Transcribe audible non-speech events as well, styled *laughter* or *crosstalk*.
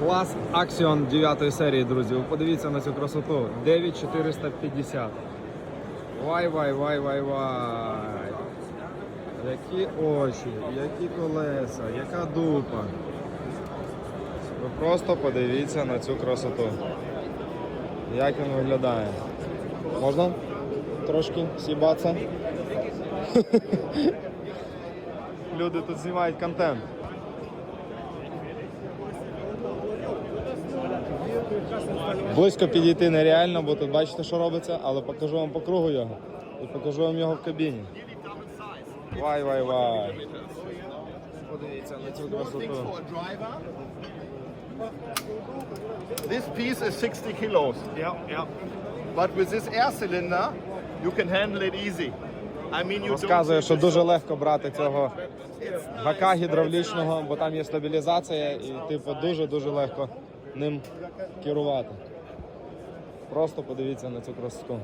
Клас Axion 9 серії, друзі. Ви подивіться на цю красоту. 9450. Вай, вай, вай, вай, вай. Які очі, які колеса, яка дупа. Ви просто подивіться на цю красоту. Як він виглядає. Можна трошки сібатися? *laughs* Люди тут знімають контент. Близько підійти нереально, бо тут бачите, що робиться, але покажу вам по кругу його і покажу вам його в кабіні. Вай, вай, вай. Подивіться на цю красоту. This piece is 60 kilos. Yeah, yeah. But with this air cylinder, you can handle it easy. I mean, you Розказує, що дуже легко брати цього гака гідравлічного, бо там є стабілізація і типу дуже-дуже легко ним керувати. Просто подивіться на цю красоту.